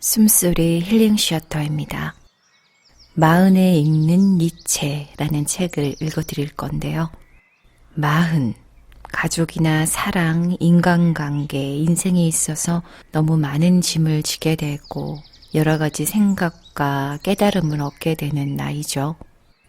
숨소리 힐링 셔터입니다. 마흔에 읽는 니체라는 책을 읽어드릴 건데요. 마흔, 가족이나 사랑, 인간관계, 인생에 있어서 너무 많은 짐을 지게 되고 여러 가지 생각과 깨달음을 얻게 되는 나이죠.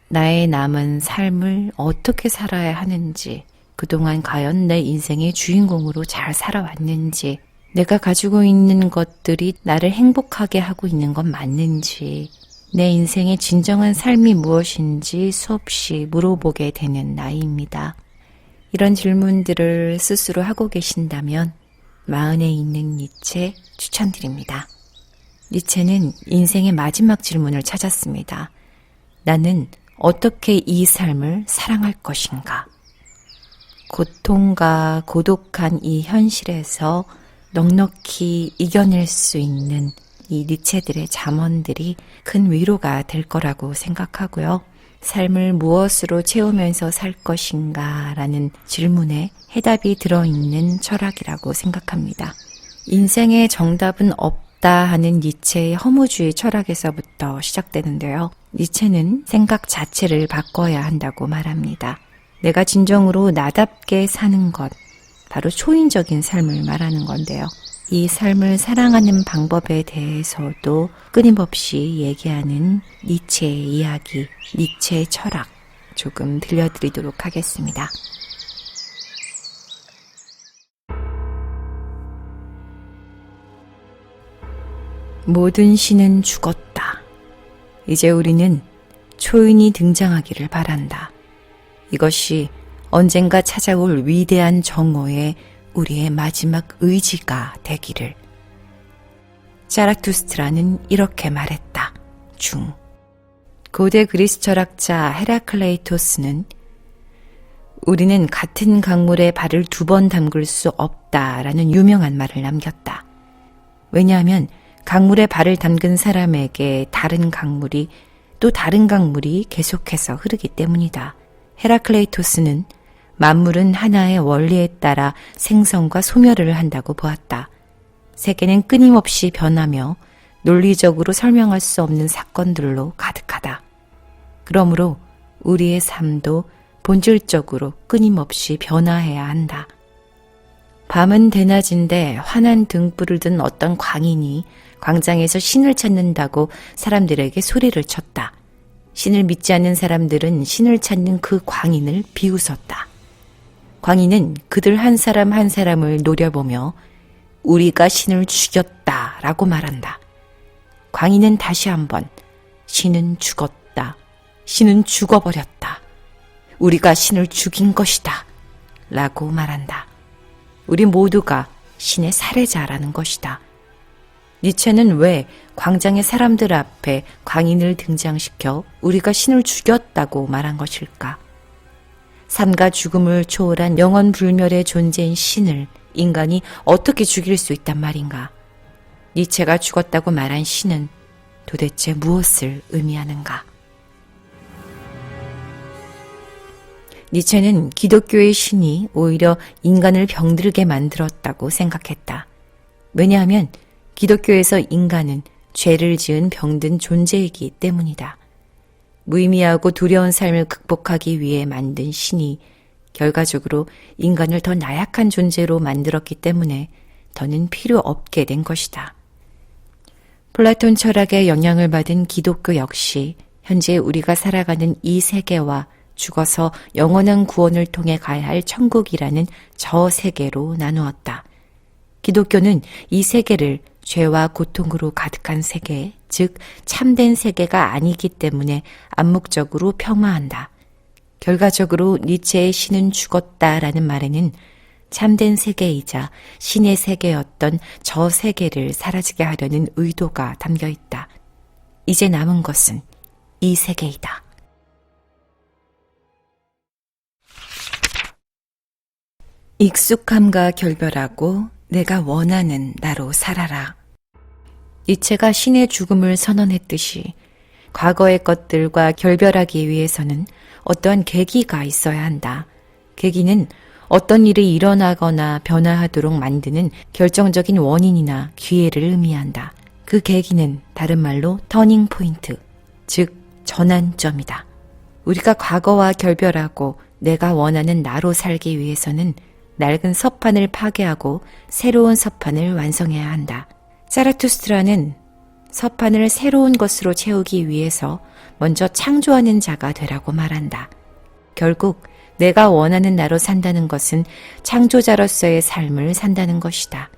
나의 남은 삶을 어떻게 살아야 하는지, 그동안 과연 내 인생의 주인공으로 잘 살아왔는지, 내가 가지고 있는 것들이 나를 행복하게 하고 있는 건 맞는지, 내 인생의 진정한 삶이 무엇인지 수없이 물어보게 되는 나이입니다. 이런 질문들을 스스로 하고 계신다면 마흔에 있는 니체 추천드립니다. 니체는 인생의 마지막 질문을 찾았습니다. 나는 어떻게 이 삶을 사랑할 것인가? 고통과 고독한 이 현실에서 넉넉히 이겨낼 수 있는 이 니체들의 잠언들이 큰 위로가 될 거라고 생각하고요. 삶을 무엇으로 채우면서 살 것인가 라는 질문에 해답이 들어있는 철학이라고 생각합니다. 인생의 정답은 없다 하는 니체의 허무주의 철학에서부터 시작되는데요. 니체는 생각 자체를 바꿔야 한다고 말합니다. 내가 진정으로 나답게 사는 것, 바로 초인적인 삶을 말하는 건데요. 이 삶을 사랑하는 방법에 대해서도 끊임없이 얘기하는 니체의 이야기, 니체의 철학 조금 들려드리도록 하겠습니다. 모든 신은 죽었다. 이제 우리는 초인이 등장하기를 바란다. 이것이 언젠가 찾아올 위대한 정오의 우리의 마지막 의지가 되기를. 자라투스트라는 이렇게 말했다. 중. 고대 그리스 철학자 헤라클레이토스는 우리는 같은 강물에 발을 두 번 담글 수 없다라는 유명한 말을 남겼다. 왜냐하면 강물에 발을 담근 사람에게 다른 강물이 또 다른 강물이 계속해서 흐르기 때문이다. 헤라클레이토스는 만물은 하나의 원리에 따라 생성과 소멸을 한다고 보았다. 세계는 끊임없이 변하며 논리적으로 설명할 수 없는 사건들로 가득하다. 그러므로 우리의 삶도 본질적으로 끊임없이 변화해야 한다. 밤은 대낮인데 환한 등불을 든 어떤 광인이 광장에서 신을 찾는다고 사람들에게 소리를 쳤다. 신을 믿지 않는 사람들은 신을 찾는 그 광인을 비웃었다. 광인은 그들 한 사람 한 사람을 노려보며 우리가 신을 죽였다 라고 말한다. 광인은 다시 한번 신은 죽었다. 신은 죽어버렸다. 우리가 신을 죽인 것이다. 라고 말한다. 우리 모두가 신의 살해자라는 것이다. 니체는 왜 광장의 사람들 앞에 광인을 등장시켜 우리가 신을 죽였다고 말한 것일까? 삶과 죽음을 초월한 영원 불멸의 존재인 신을 인간이 어떻게 죽일 수 있단 말인가? 니체가 죽었다고 말한 신은 도대체 무엇을 의미하는가? 니체는 기독교의 신이 오히려 인간을 병들게 만들었다고 생각했다. 왜냐하면 기독교에서 인간은 죄를 지은 병든 존재이기 때문이다. 무의미하고 두려운 삶을 극복하기 위해 만든 신이 결과적으로 인간을 더 나약한 존재로 만들었기 때문에 더는 필요 없게 된 것이다. 플라톤 철학의 영향을 받은 기독교 역시 현재 우리가 살아가는 이 세계와 죽어서 영원한 구원을 통해 가야 할 천국이라는 저 세계로 나누었다. 기독교는 이 세계를 죄와 고통으로 가득한 세계, 즉 참된 세계가 아니기 때문에 암묵적으로 평화한다. 결과적으로 니체의 신은 죽었다라는 말에는 참된 세계이자 신의 세계였던 저 세계를 사라지게 하려는 의도가 담겨 있다. 이제 남은 것은 이 세계이다. 익숙함과 결별하고 내가 원하는 나로 살아라. 니체가 신의 죽음을 선언했듯이 과거의 것들과 결별하기 위해서는 어떠한 계기가 있어야 한다. 계기는 어떤 일이 일어나거나 변화하도록 만드는 결정적인 원인이나 기회를 의미한다. 그 계기는 다른 말로 터닝 포인트, 즉 전환점이다. 우리가 과거와 결별하고 내가 원하는 나로 살기 위해서는 낡은 서판을 파괴하고 새로운 서판을 완성해야 한다. 사라투스트라는 서판을 새로운 것으로 채우기 위해서 먼저 창조하는 자가 되라고 말한다. 결국 내가 원하는 나로 산다는 것은 창조자로서의 삶을 산다는 것이다.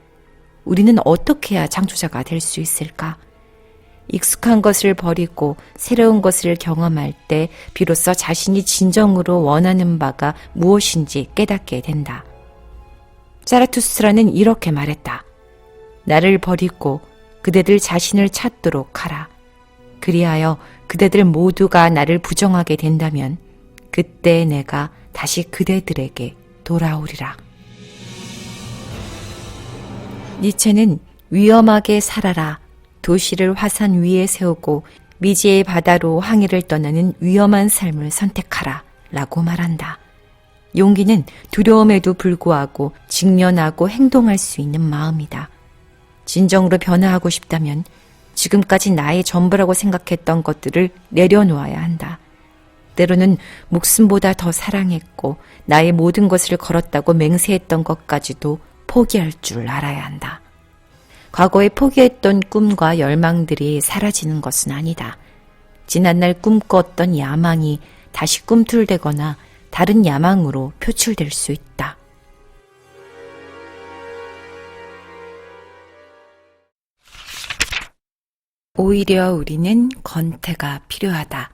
우리는 어떻게 해야 창조자가 될 수 있을까? 익숙한 것을 버리고 새로운 것을 경험할 때 비로소 자신이 진정으로 원하는 바가 무엇인지 깨닫게 된다. 사라투스트라는 이렇게 말했다. 나를 버리고 그대들 자신을 찾도록 하라. 그리하여 그대들 모두가 나를 부정하게 된다면 그때 내가 다시 그대들에게 돌아오리라. 니체는 위험하게 살아라. 도시를 화산 위에 세우고 미지의 바다로 항해를 떠나는 위험한 삶을 선택하라. 라고 말한다. 용기는 두려움에도 불구하고 직면하고 행동할 수 있는 마음이다. 진정으로 변화하고 싶다면 지금까지 나의 전부라고 생각했던 것들을 내려놓아야 한다. 때로는 목숨보다 더 사랑했고 나의 모든 것을 걸었다고 맹세했던 것까지도 포기할 줄 알아야 한다. 과거에 포기했던 꿈과 열망들이 사라지는 것은 아니다. 지난날 꿈꿨던 야망이 다시 꿈틀대거나 다른 야망으로 표출될 수 있다. 오히려 우리는 건태가 필요하다.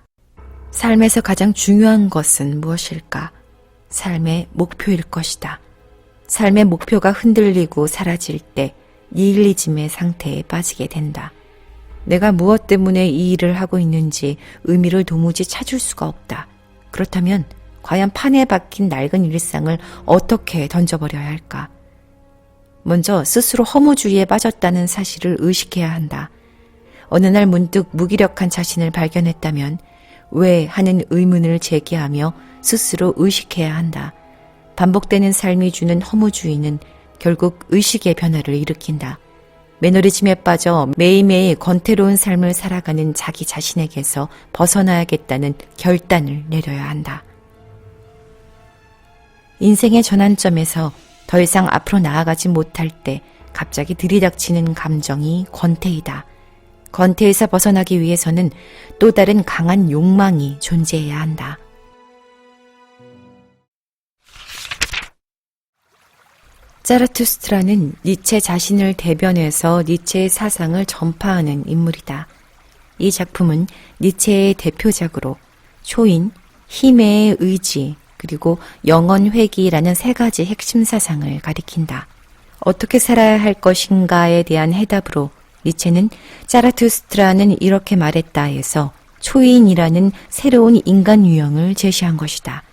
삶에서 가장 중요한 것은 무엇일까? 삶의 목표일 것이다. 삶의 목표가 흔들리고 사라질 때 니힐리즘의 상태에 빠지게 된다. 내가 무엇 때문에 이 일을 하고 있는지 의미를 도무지 찾을 수가 없다. 그렇다면 과연 판에 박힌 낡은 일상을 어떻게 던져버려야 할까? 먼저 스스로 허무주의에 빠졌다는 사실을 의식해야 한다. 어느 날 문득 무기력한 자신을 발견했다면 왜 하는 의문을 제기하며 스스로 의식해야 한다. 반복되는 삶이 주는 허무주의는 결국 의식의 변화를 일으킨다. 매너리즘에 빠져 매일매일 건태로운 삶을 살아가는 자기 자신에게서 벗어나야겠다는 결단을 내려야 한다. 인생의 전환점에서 더 이상 앞으로 나아가지 못할 때 갑자기 들이닥치는 감정이 권태이다. 권태에서 벗어나기 위해서는 또 다른 강한 욕망이 존재해야 한다. 자라투스트라는 니체 자신을 대변해서 니체의 사상을 전파하는 인물이다. 이 작품은 니체의 대표작으로 초인, 힘의 의지, 그리고 영원 회귀라는 세 가지 핵심 사상을 가리킨다. 어떻게 살아야 할 것인가에 대한 해답으로 니체는 자라투스트라는 이렇게 말했다 해서 초인이라는 새로운 인간 유형을 제시한 것이다.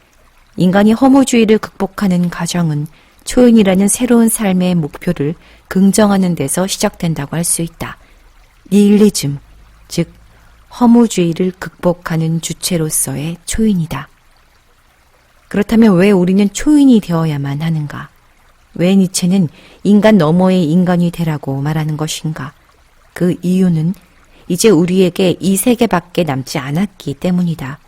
인간이 허무주의를 극복하는 과정은 초인이라는 새로운 삶의 목표를 긍정하는 데서 시작된다고 할 수 있다. 니힐리즘, 즉 허무주의를 극복하는 주체로서의 초인이다. 그렇다면 왜 우리는 초인이 되어야만 하는가? 왜 니체는 인간 너머의 인간이 되라고 말하는 것인가? 그 이유는 이제 우리에게 이 세계밖에 남지 않았기 때문이다.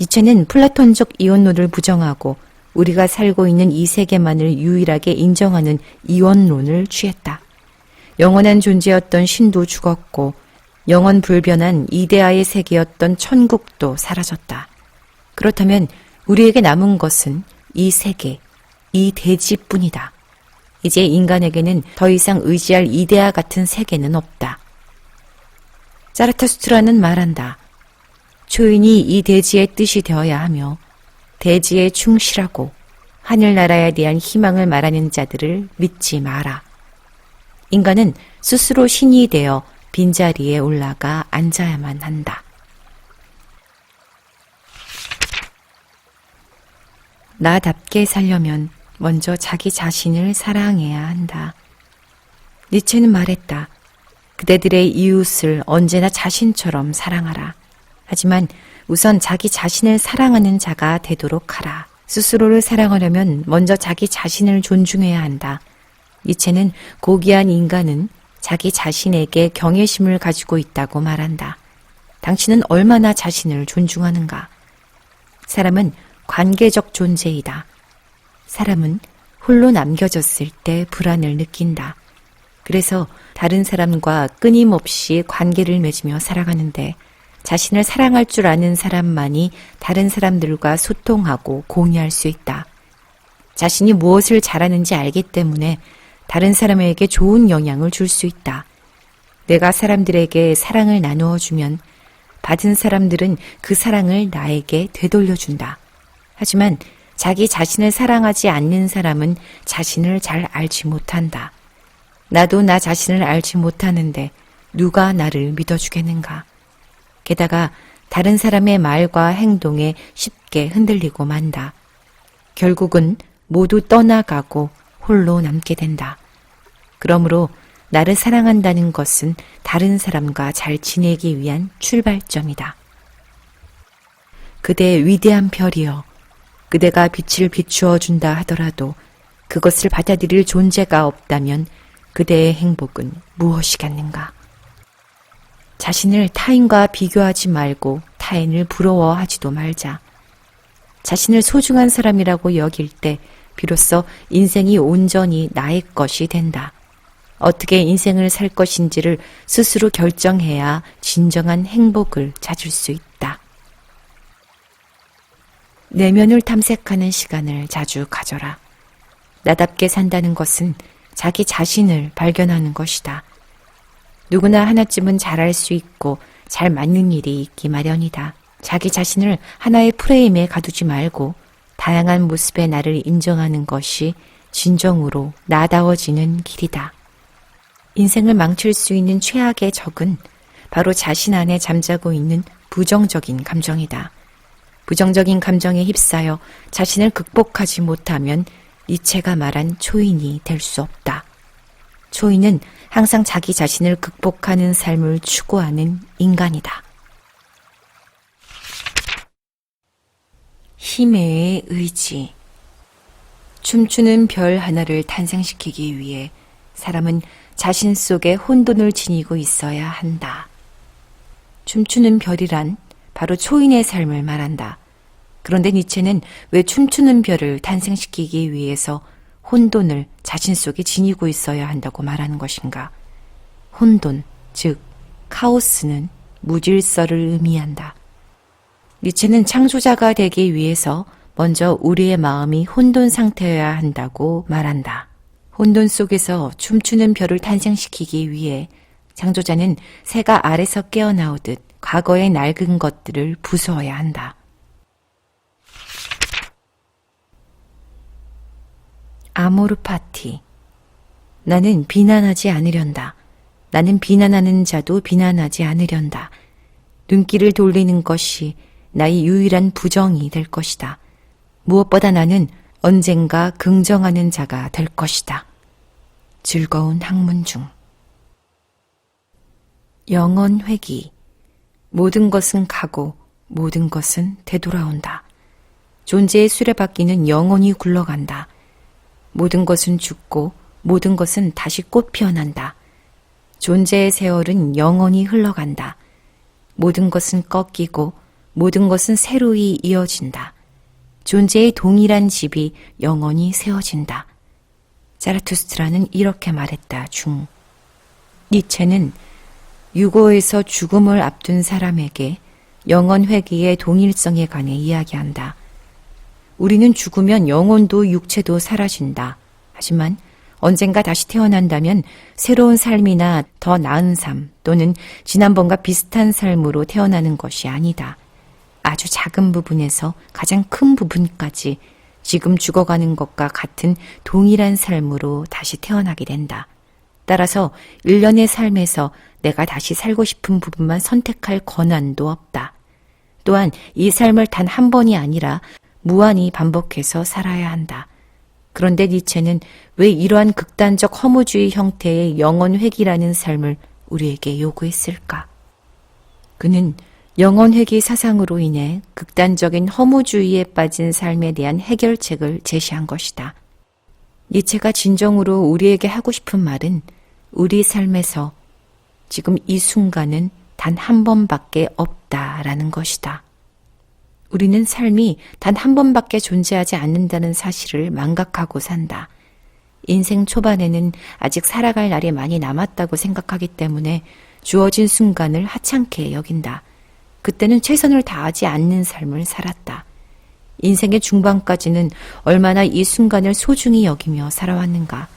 니체는 플라톤적 이원론을 부정하고 우리가 살고 있는 이 세계만을 유일하게 인정하는 이원론을 취했다. 영원한 존재였던 신도 죽었고 영원 불변한 이데아의 세계였던 천국도 사라졌다. 그렇다면 우리에게 남은 것은 이 세계, 이 대지뿐이다. 이제 인간에게는 더 이상 의지할 이데아 같은 세계는 없다. 자르타스트라는 말한다. 초인이 이 대지의 뜻이 되어야 하며 대지에 충실하고 하늘나라에 대한 희망을 말하는 자들을 믿지 마라. 인간은 스스로 신이 되어 빈자리에 올라가 앉아야만 한다. 나답게 살려면 먼저 자기 자신을 사랑해야 한다. 니체는 말했다. 그대들의 이웃을 언제나 자신처럼 사랑하라. 하지만 우선 자기 자신을 사랑하는 자가 되도록 하라. 스스로를 사랑하려면 먼저 자기 자신을 존중해야 한다. 니체는 고귀한 인간은 자기 자신에게 경외심을 가지고 있다고 말한다. 당신은 얼마나 자신을 존중하는가? 사람은 관계적 존재이다. 사람은 홀로 남겨졌을 때 불안을 느낀다. 그래서 다른 사람과 끊임없이 관계를 맺으며 살아가는데 자신을 사랑할 줄 아는 사람만이 다른 사람들과 소통하고 공유할 수 있다. 자신이 무엇을 잘하는지 알기 때문에 다른 사람에게 좋은 영향을 줄 수 있다. 내가 사람들에게 사랑을 나누어 주면 받은 사람들은 그 사랑을 나에게 되돌려준다. 하지만 자기 자신을 사랑하지 않는 사람은 자신을 잘 알지 못한다. 나도 나 자신을 알지 못하는데 누가 나를 믿어주겠는가? 게다가 다른 사람의 말과 행동에 쉽게 흔들리고 만다. 결국은 모두 떠나가고 홀로 남게 된다. 그러므로 나를 사랑한다는 것은 다른 사람과 잘 지내기 위한 출발점이다. 그대 위대한 별이여, 그대가 빛을 비추어 준다 하더라도 그것을 받아들일 존재가 없다면 그대의 행복은 무엇이겠는가? 자신을 타인과 비교하지 말고 타인을 부러워하지도 말자. 자신을 소중한 사람이라고 여길 때 비로소 인생이 온전히 나의 것이 된다. 어떻게 인생을 살 것인지를 스스로 결정해야 진정한 행복을 찾을 수 있다. 내면을 탐색하는 시간을 자주 가져라. 나답게 산다는 것은 자기 자신을 발견하는 것이다. 누구나 하나쯤은 잘할 수 있고 잘 맞는 일이 있기 마련이다. 자기 자신을 하나의 프레임에 가두지 말고 다양한 모습의 나를 인정하는 것이 진정으로 나다워지는 길이다. 인생을 망칠 수 있는 최악의 적은 바로 자신 안에 잠자고 있는 부정적인 감정이다. 부정적인 감정에 휩싸여 자신을 극복하지 못하면 니체가 말한 초인이 될 수 없다. 초인은 항상 자기 자신을 극복하는 삶을 추구하는 인간이다. 힘의 의지. 춤추는 별 하나를 탄생시키기 위해 사람은 자신 속에 혼돈을 지니고 있어야 한다. 춤추는 별이란 바로 초인의 삶을 말한다. 그런데 니체는 왜 춤추는 별을 탄생시키기 위해서 혼돈을 자신 속에 지니고 있어야 한다고 말하는 것인가? 혼돈, 즉, 카오스는 무질서를 의미한다. 니체는 창조자가 되기 위해서 먼저 우리의 마음이 혼돈 상태여야 한다고 말한다. 혼돈 속에서 춤추는 별을 탄생시키기 위해 창조자는 새가 알에서 깨어나오듯 과거의 낡은 것들을 부수어야 한다. 아모르 파티. 나는 비난하지 않으련다. 나는 비난하는 자도 비난하지 않으련다. 눈길을 돌리는 것이 나의 유일한 부정이 될 것이다. 무엇보다 나는 언젠가 긍정하는 자가 될 것이다. 즐거운 학문 중. 영원 회기. 모든 것은 가고 모든 것은 되돌아온다. 존재의 수레바퀴는 영원히 굴러간다. 모든 것은 죽고 모든 것은 다시 꽃 피어난다. 존재의 세월은 영원히 흘러간다. 모든 것은 꺾이고 모든 것은 새로이 이어진다. 존재의 동일한 집이 영원히 세워진다. 자라투스트라는 이렇게 말했다. 중. 니체는 유고에서 죽음을 앞둔 사람에게 영원 회귀의 동일성에 관해 이야기한다. 우리는 죽으면 영혼도 육체도 사라진다. 하지만 언젠가 다시 태어난다면 새로운 삶이나 더 나은 삶 또는 지난번과 비슷한 삶으로 태어나는 것이 아니다. 아주 작은 부분에서 가장 큰 부분까지 지금 죽어가는 것과 같은 동일한 삶으로 다시 태어나게 된다. 따라서 일련의 삶에서 내가 다시 살고 싶은 부분만 선택할 권한도 없다. 또한 이 삶을 단 한 번이 아니라 무한히 반복해서 살아야 한다. 그런데 니체는 왜 이러한 극단적 허무주의 형태의 영원 회귀라는 삶을 우리에게 요구했을까? 그는 영원 회귀 사상으로 인해 극단적인 허무주의에 빠진 삶에 대한 해결책을 제시한 것이다. 니체가 진정으로 우리에게 하고 싶은 말은 우리 삶에서 지금 이 순간은 단 한 번밖에 없다라는 것이다. 우리는 삶이 단 한 번밖에 존재하지 않는다는 사실을 망각하고 산다. 인생 초반에는 아직 살아갈 날이 많이 남았다고 생각하기 때문에 주어진 순간을 하찮게 여긴다. 그때는 최선을 다하지 않는 삶을 살았다. 인생의 중반까지는 얼마나 이 순간을 소중히 여기며 살아왔는가.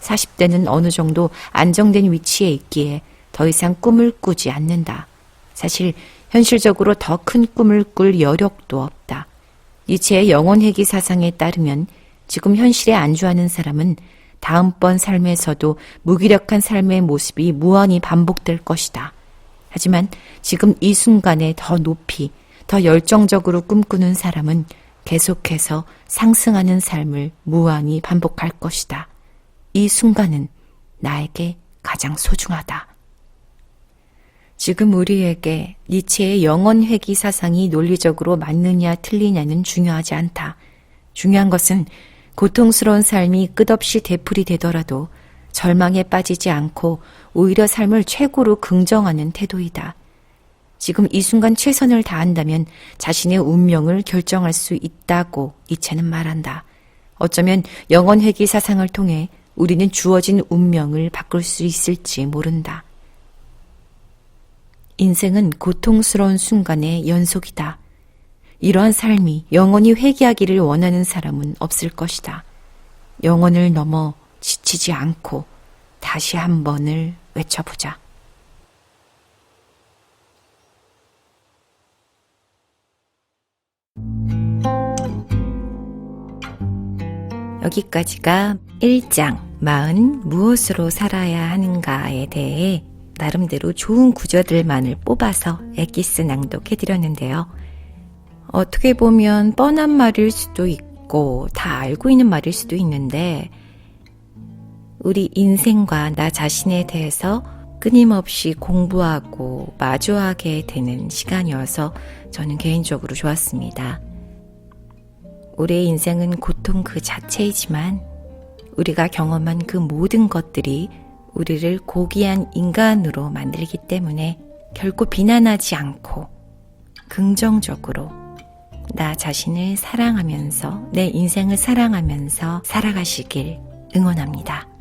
40대는 어느 정도 안정된 위치에 있기에 더 이상 꿈을 꾸지 않는다. 사실 현실적으로 더 큰 꿈을 꿀 여력도 없다. 니체의 영혼회귀 사상에 따르면 지금 현실에 안주하는 사람은 다음번 삶에서도 무기력한 삶의 모습이 무한히 반복될 것이다. 하지만 지금 이 순간에 더 높이, 더 열정적으로 꿈꾸는 사람은 계속해서 상승하는 삶을 무한히 반복할 것이다. 이 순간은 나에게 가장 소중하다. 지금 우리에게 니체의 영원 회귀 사상이 논리적으로 맞느냐 틀리냐는 중요하지 않다. 중요한 것은 고통스러운 삶이 끝없이 되풀이 되더라도 절망에 빠지지 않고 오히려 삶을 최고로 긍정하는 태도이다. 지금 이 순간 최선을 다한다면 자신의 운명을 결정할 수 있다고 이체는 말한다. 어쩌면 영원 회귀 사상을 통해 우리는 주어진 운명을 바꿀 수 있을지 모른다. 인생은 고통스러운 순간의 연속이다. 이러한 삶이 영원히 회개하기를 원하는 사람은 없을 것이다. 영원을 넘어 지치지 않고 다시 한 번을 외쳐보자. 여기까지가 1장 마흔 무엇으로 살아야 하는가에 대해 나름대로 좋은 구절들만을 뽑아서 엑기스 낭독해 드렸는데요. 어떻게 보면 뻔한 말일 수도 있고 다 알고 있는 말일 수도 있는데 우리 인생과 나 자신에 대해서 끊임없이 공부하고 마주하게 되는 시간이어서 저는 개인적으로 좋았습니다. 우리의 인생은 고통 그 자체이지만 우리가 경험한 그 모든 것들이 우리를 고귀한 인간으로 만들기 때문에 결코 비난하지 않고 긍정적으로 나 자신을 사랑하면서 내 인생을 사랑하면서 살아가시길 응원합니다.